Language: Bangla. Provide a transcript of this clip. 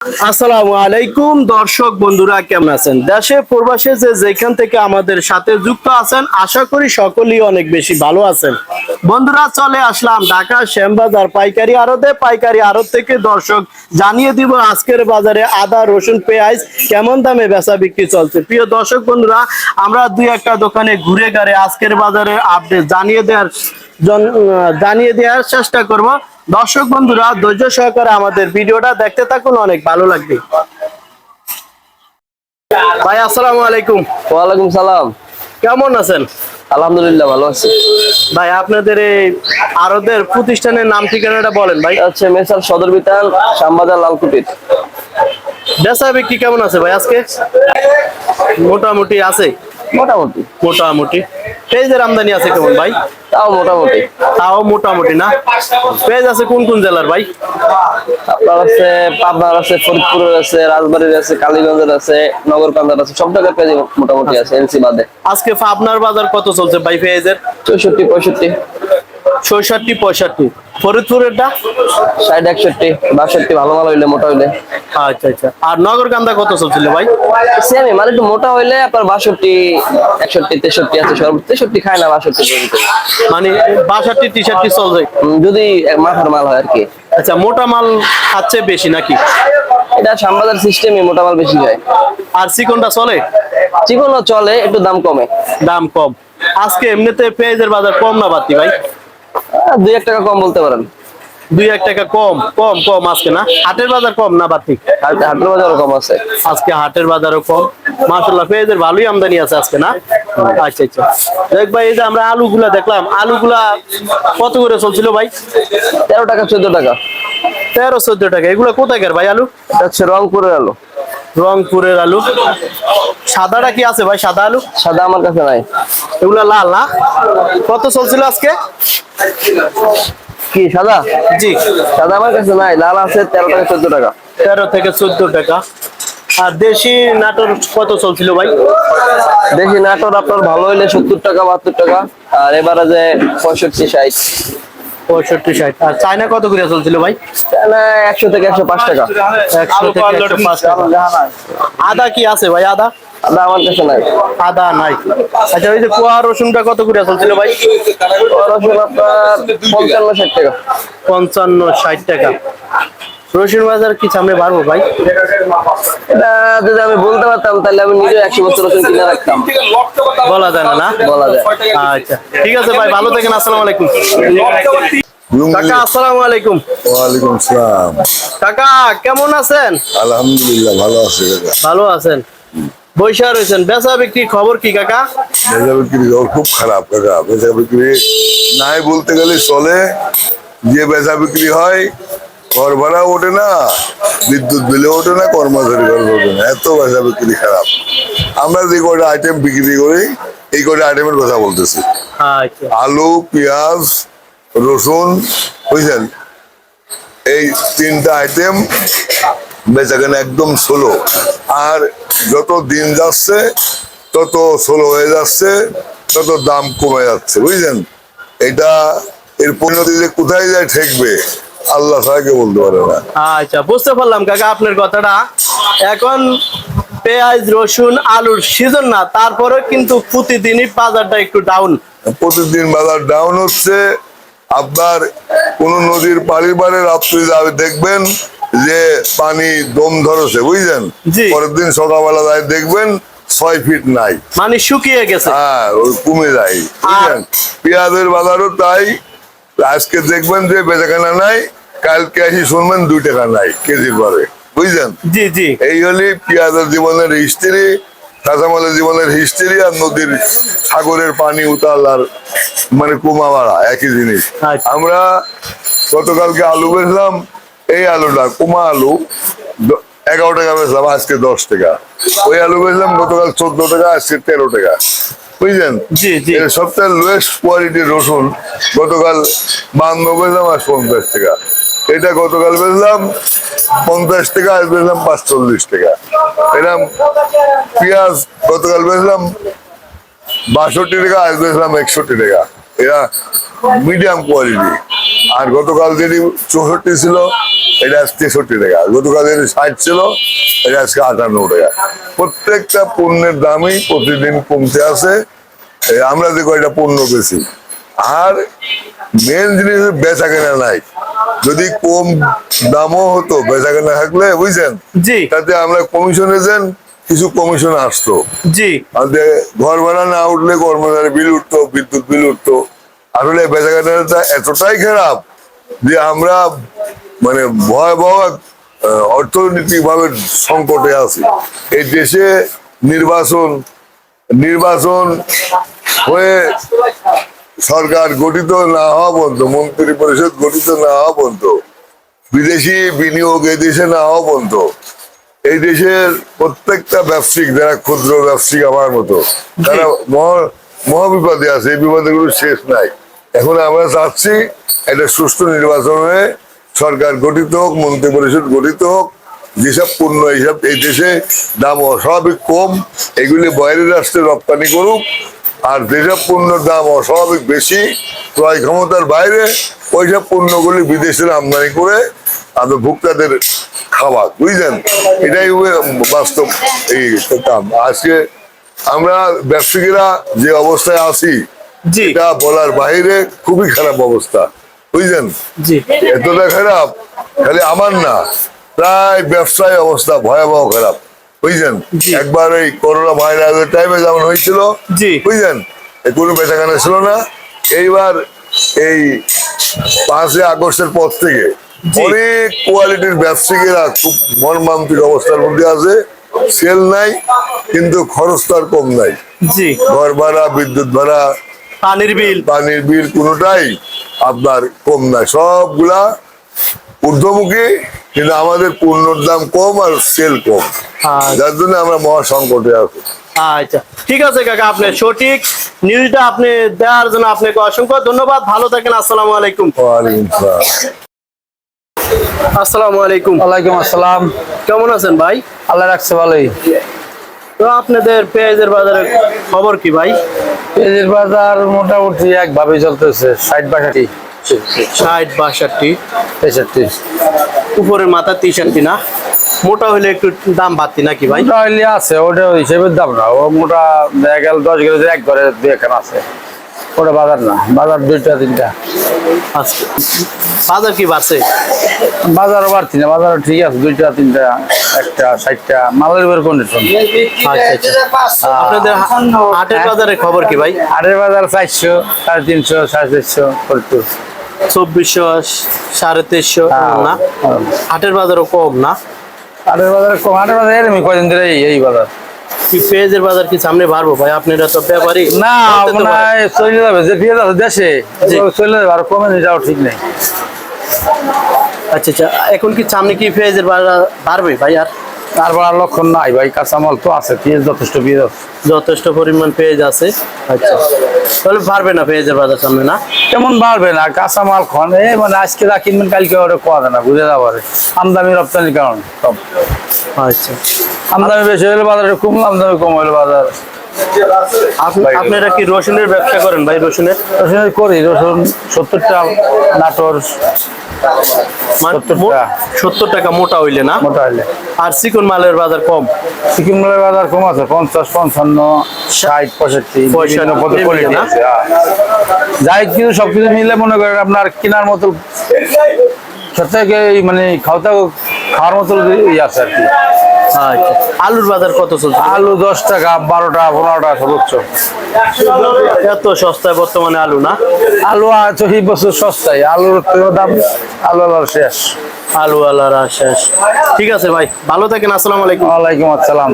আসসালামু আলাইকুম, দর্শক বন্ধুরা, কেমন আছেন? দেশে, প্রবাসে যে যেখান থেকে আমাদের সাথে যুক্ত আছেন, আশা করি সকলেই অনেক বেশি ভালো আছেন। বন্ধুরা, চলে আসলাম ঢাকা শ্যামবাজার পাইকারি আড়তে। পাইকারি আড়ত থেকে দর্শক জানিয়ে দিব আজকের বাজারে আদা, রসুন, পেঁয়াজ কেমন দামে বেচা বিক্রি চলছে। প্রিয় দর্শক বন্ধুরা, আমরা দুই একটা দোকানে ঘুরে গাড়ে আজকের বাজারে আপডেট জানিয়ে দেওয়ার জানিয়ে দেওয়ার চেষ্টা করব। দর্শক বন্ধুরা ধৈর্য সহকারে আমাদের ভিডিওটা দেখতে থাকুন অনেক ভালো লাগবে। ভাই আসসালামু আলাইকুম। ওয়ালাইকুম সালাম। কেমন আছেন? আলহামদুলিল্লাহ ভালো আছি। ভাই আপনাদের এই আরদের প্রতিষ্ঠানের নাম ঠিকানাটা বলেন ভাই। এটা হচ্ছে মেসার সদর বিতান শ্যামবাজার লালকুটির। বেচা বিক্রি কেমন আছে ভাই আজকে? মোটামুটি আছে। মোটামুটি। মোটামুটি। পেঁয়াজের আমদানি আছে কেমন ভাই? তাও মোটামুটি। তাও মোটামুটি না? পেঁয়াজ আছে কোন কোন জেলার ভাই? আপনার আছে পাবনার আছে ফরিদপুরের আছে রাজবাড়ির আছে কালীগঞ্জের আছে নগরকান্দার আছে সব জায়গায় পেঁয়াজ মোটামুটি আছে এনসি বাদে। আজকে পাবনার বাজার কত চলছে ভাই পেঁয়াজের? চৌষট্টি পঁয়ষট্টি। ছয়ষট্টি পঁয়ষট্টি। ফরিদপুরেরটা ষাট একষট্টি বাষট্টি ভালো ভালো হইলে মোটা হইলে। আচ্ছা আচ্ছা। আর নগরকান্দা কত চলছিল ভাই? সেমই মানে একটু মোটা হইলে আপনার বাষট্টি একষট্টি তেষট্টি আছে সর্বোচ্চ তেষট্টি খায় না বাষট্টি মানে বাষট্টি টিশার্টটি চলছে। যদি মাথার মাল হয় আর কি। আচ্ছা মোটা মাল খাচ্ছে বেশি নাকি? এটা শ্যামবাজার সিস্টেমে মোটা মাল বেশি হয় আর চিকনটা চলে? চিকনও চলে একটু দাম কমে। দাম কম। আজকে এমনিতে পেঁয়াজের বাজার কম না বাতি ভাই? দুই এক টাকা কম বলতে পারেন। দুই এক টাকা কম কম কম আজকে না? হাটের বাজার কম না বাতি হাট- হাটের বাজারও কম আছে। আজকে হাটের বাজারও কম। মাসাল্লাহ পেঁয়াজের ভালোই আমদানি আছে আজকে না? আচ্ছা আচ্ছা। দেখ ভাই এই যে আমরা আলুগুলা দেখলাম আলুগুলা কত করে চলছিল ভাই? তেরো টাকা চোদ্দ টাকা। তেরো চোদ্দ টাকা। এগুলো কোথায় ভাই আলু? হচ্ছে রংপুরের আলু। রংপুরের আলু। সাদাটা কি আছে ভাই? সাদা আলু? সাদা আমার কাছে নাই। এগুলা লাল না? কত চলছিল আজকে? কি সাদা? জি। সাদা আমার কাছে নাই লাল আছে তেরো টাকা চোদ্দ টাকা। তেরো থেকে চোদ্দ টাকা। আর দেশি নাটোর কত চলছিল ভাই? দেশি নাটোর আপনার ভালো হইলে সত্তর টাকা বাহাত্তর টাকা আর এবারে যে পঁয়ষট্টি ষাট। পঁয়ষট্টি ষাট। আর চায়না কত করে চলছিল ভাই? একশো থেকে একশো পাঁচ টাকা। একশো থেকে একশো পাঁচ টাকা। আদা কি আছে ভাই আদা? আদা আমার কাছে নাই। আদা নাই। আচ্ছা ওই যে কুয়া রসুনটা কত করে চলছিল ভাই? রসুন আপনার পঞ্চান্ন ষাট টাকা। পঞ্চান্ন ষাট টাকা। রসুন বাজার কি সামনে বাড়বো ভাই? এটা যদি আমি বলতে পারতাম তাহলে আমি নিজে একশো বছর রসুন কিনে রাখতাম। বলা যায় না না? বলা যায়। আচ্ছা ঠিক আছে ভাই ভালো থাকেন আসসালামু আলাইকুম। কাকা আসসালামু আলাইকুম। ওয়ালাইকুম সালাম কাকা কেমন আছেন? আলহামদুলিল্লাহ ভালো আছে। ভালো আছেন। বৈশা রয়েছেন। বেচা বিক্রি খবর কি কাকা? বেচা বিক্রি খুব খারাপ কাকা। বেচা বিক্রি নাই বলতে গেলে চলে। যে বেচা বিক্রি হয় ঘর ভাড়া ওঠে না বিদ্যুৎ বিলে ওঠে না কর্মচারী ঘর ওঠে না। এত বেচা বিক্রি খারাপ। আমরা যে কটা আইটেম বিক্রি করি এই কটা আইটেমের কথা বলতেছি। আচ্ছা। আলু পেঁয়াজ রসুন বুঝছেন? এই তিনটা আইটেম বেচাকেনা একদম ষোলো। আর যত দিন যাচ্ছে তত ষোলো হয়ে যাচ্ছে তত দাম কমে যাচ্ছে বুঝলেন? এটা এর পরিণতি যে কোথায় যায় ঠেকবে আল্লাহ সাহাকে বলতে পারে না। আচ্ছা বুঝতে পারলাম কাকা আপনার কথাটা। এখন পেঁয়াজ রসুন আলুর সিজন না তারপরে কিন্তু প্রতিদিনই বাজারটা একটু ডাউন প্রতিদিন বাজার ডাউন হচ্ছে। আপনার কোন নদীর পারিবারের যাবে দেখবেন যে পানি দম ধরেছে বুঝলেন। পরের দিন সকালবেলা যায় দেখবেন ছয় ফিট নাই। মানে শুকিয়ে গেছে। হ্যাঁ কমে যায় বুঝলেন? পেঁয়াজের বাজারও তাই। আজকে দেখবেন যে বেচাকেনা নাই কালকে আসি শুনবেন দুই টাকা নাই কেজির পরে বুঝলেন? জি জি। এই হলি পেঁয়াজের জীবনের হিস্ট্রি কাঁচামালের জীবনের হিস্ট্রি আর নদীর সাগরের পানি উতাল আর মানে কুমা বাড়া একই জিনিস। আচ্ছা। আমরা গতকালকে আলু বেচলাম এই আলুটা কুমা আলু এগারো টাকা বেচলাম আজকে দশ টাকা। ওই আলু বেচলাম গতকাল চোদ্দ টাকা আজকে তেরো টাকা। বুঝলেন? সবচেয়ে লোয়েস্ট কোয়ালিটির রসুন গতকাল বান্ন বেচলাম আর পঞ্চাশ টাকা। এটা গতকাল বেচলাম পঞ্চাশ টাকা আজ বেচলাম পাঁচচল্লিশ টাকা। এরকম পেঁয়াজ গতকাল বেচলাম বাষট্টি টাকা আজ বেচলাম একষট্টি টাকা। এরা মিডিয়াম কোয়ালিটি। আর গতকাল যেটি চৌষট্টি ছিল এটা আজ তেষট্টি টাকা। গতকাল যেটি ষাট ছিল এটা আজকে আটান্ন টাকা। প্রত্যেকটা পণ্যের দামই প্রতিদিন কমতে আছে আমরা যে কয়টা পণ্য বেশি আর মেন জিনিস বেচা কেনা নাই। যদি কম দামও হতো বেচা কেনা থাকলে বুঝছেন? জি। তাতে আমরা কমিশন এজেন্ট কিছু কমিশন আসতো। জি। ঘর ভাড়া না উঠলে কর্মচারী বিল উঠতো বিদ্যুৎ বিল উঠতো। আসলে বেচাকেনাটা এতটাই খারাপ যে আমরা মানে ভয়াবহ অর্থনৈতিক ভাবে সংকটে আছি। এই দেশে নির্বাচন নির্বাচন হয়ে সরকার গঠিত না হওয়া পর্যন্ত মন্ত্রী পরিষদ গঠিত না হওয়া পর্যন্ত বিদেশি বিনিয়োগ এই দেশে না হওয়া পর্যন্ত এই দেশের প্রত্যেকটা ব্যবসায়িক যারা ক্ষুদ্র ব্যবসায়িক আমার মতো তারা মহা মহাবিপদে আছে, এই বিপদের কোনো শেষ নাই। এখন আমরা চাচ্ছি একটা সুষ্ঠু নির্বাচন, সরকার গঠিত হোক, মন্ত্রী পরিষদ গঠিত হোক, যেসব পণ্য, এইসব এই দেশে দাম অস্বাভাবিক কম, এগুলি বাইরের রাষ্ট্রে রপ্তানি করুক, আর যেসব পণ্যের দাম অস্বাভাবিক বেশি, ক্রয় ক্ষমতার বাইরে, ওইসব পণ্যগুলি বিদেশের আমদানি করে আমাদের ভোক্তাদের খাওয়া। বুঝলেন? এটাই বাস্তব এই কাম আজকে আমরা ব্যবসায়ীরা যে অবস্থায় আছি এটা বলার বাইরে খুবই খারাপ অবস্থা। বুঝলেন? এতটা খারাপ খালি আমার না প্রায় ব্যবসায় অবস্থা ভয়াবহ খারাপ। বুঝলেন? একবার এই করোনা ভাইরাসের টাইমে যেমন হয়েছিল জি। বুঝলেন? কোনো বেচাকেনা ছিল না। এইবার এই পাঁচই আগস্টের পর থেকে। অনেক কোয়ালিটির ব্যবসায়ীরা খুব মর্মান্তিক অবস্থার মধ্যে আছে। সেল নাই কিন্তু খরচ তো আর কম নাই। জি। ঘর ভাড়া বিদ্যুৎ ভাড়া পানির বিল। পানির বিল কোনোটাই আপনার কম নাই। সবগুলা ঊর্ধ্বমুখী কিন্তু আমাদের পণ্যর দাম কম আর সেল কম। আচ্ছা। যার জন্য আমরা মহা সংকটে আছি। আচ্ছা। ঠিক আছে কাকা আপনি সঠিক নিউজটা আপনি দেওয়ার জন্য আপনাকে অসংখ্য ধন্যবাদ। ভালো থাকেন আসসালামু আলাইকুম। ওয়ালাইকুম আসসালাম। আসসালামু আলাইকুম। ওয়ালাইকুম আসসালাম। কেমন আছেন ভাই? আল্লাহ রাখছে ভালোই। তো আপনাদের পেঁয়াজের বাজারের খবর কি ভাই? পেঁয়াজের বাজার মোটামুটি একভাবে চলতেছে ষাট বাষট্টি। ষাট বাষট্টি। তেষট্টি। উপরের মাথা তিষট্টি না? মোটা হলে একটু দাম বাড়তি নাকি ভাই? মোটা হইলে আছে ওটা ওই হিসেবের দাম না। ও মোটা দেখা গেল দশ গেলে এক ঘরে দুই এখানে আছে। ওটা বাজার না বাজার দুইটা তিনটা। আচ্ছা। বাজার কি বাড়ছে? বাজারও বাড়তি না বাজারও ঠিক আছে দুইটা তিনটা একটা ষাটটা মালের উপর কন্ডিশন আচ্ছা আচ্ছা। আপনাদের হাটের বাজারের খবর কি ভাই? আটের বাজার চারশো সাড়ে তিনশো সাড়ে চারশো সত্তর চব্বিশশো সাড়ে তেইশশো না? হাটের বাজারও কম না? আটের বাজার কম আটের বাজার এরমই কয়দিন ধরে এই- এই বাজার। কি পেঁয়াজের বাজার কি সামনে বাড়বো? ভাই আপনারা তো ব্যাপারী না মনে চলে যাবে। যে পেঁয়াজ আছে দেশে চলে যাবে আর কমে যাও ঠিক নেই। আচ্ছা আচ্ছা। এখন কি সামনে কি পেঁয়াজের বাজার বাড়বে ভাই আর? তারপর আর লক্ষণ নাই ভাই কাঁচামাল তো আছে পেঁয়াজ যথেষ্ট পেঁয়াজ যথেষ্ট পরিমাণ পেঁয়াজ আছে। আচ্ছা। তাহলে পারবে না পেঁয়াজের বাজার সামনে না? তেমন বাড়বে না কাঁচামাল খন এ মানে আজকে যা কিনবেন কালকে ওটা কোয়া না বুঝে পারে। আমদানি রপ্তানির কারণ সব। আচ্ছা। আমদানি বেশি হলে বাজারে কম আমদানি কম হলে বাজার। আপ- আপনারা কি রসুনের ব্যবসা করেন ভাই রসুনের? রসুন করি রসুন সত্তরটা নাটোর সত্তর টাকা। মোটা হইলে না? মোটা হইলে। আর চিকন মালের বাজার কম? মালের বাজার কম আছে পঞ্চাশ পঞ্চান্ন ষাট পঁয়ষট্টি হ্যাঁ। যাই কিছু সবকিছু মিলে মনে করেন আপনার কেনার মতো সত্যি মানে খাওয়া খাওয়ার মতো ইয়ে আছে আর কি। আচ্ছা। আলুর বাজার কত চলছে? আলু দশ টাকা বারো টাকা পনেরো টাকা সর্বোচ্চ এত সস্তায় বর্তমানে আলু না? আলু আছে এই বছর সস্তায়। আলুর দাম আলু আলার শেষ। আলু আলার শেষ। ঠিক আছে ভাই ভালো থাকেন আসসালামু আলাইকুম। ওয়ালাইকুম আসসালাম।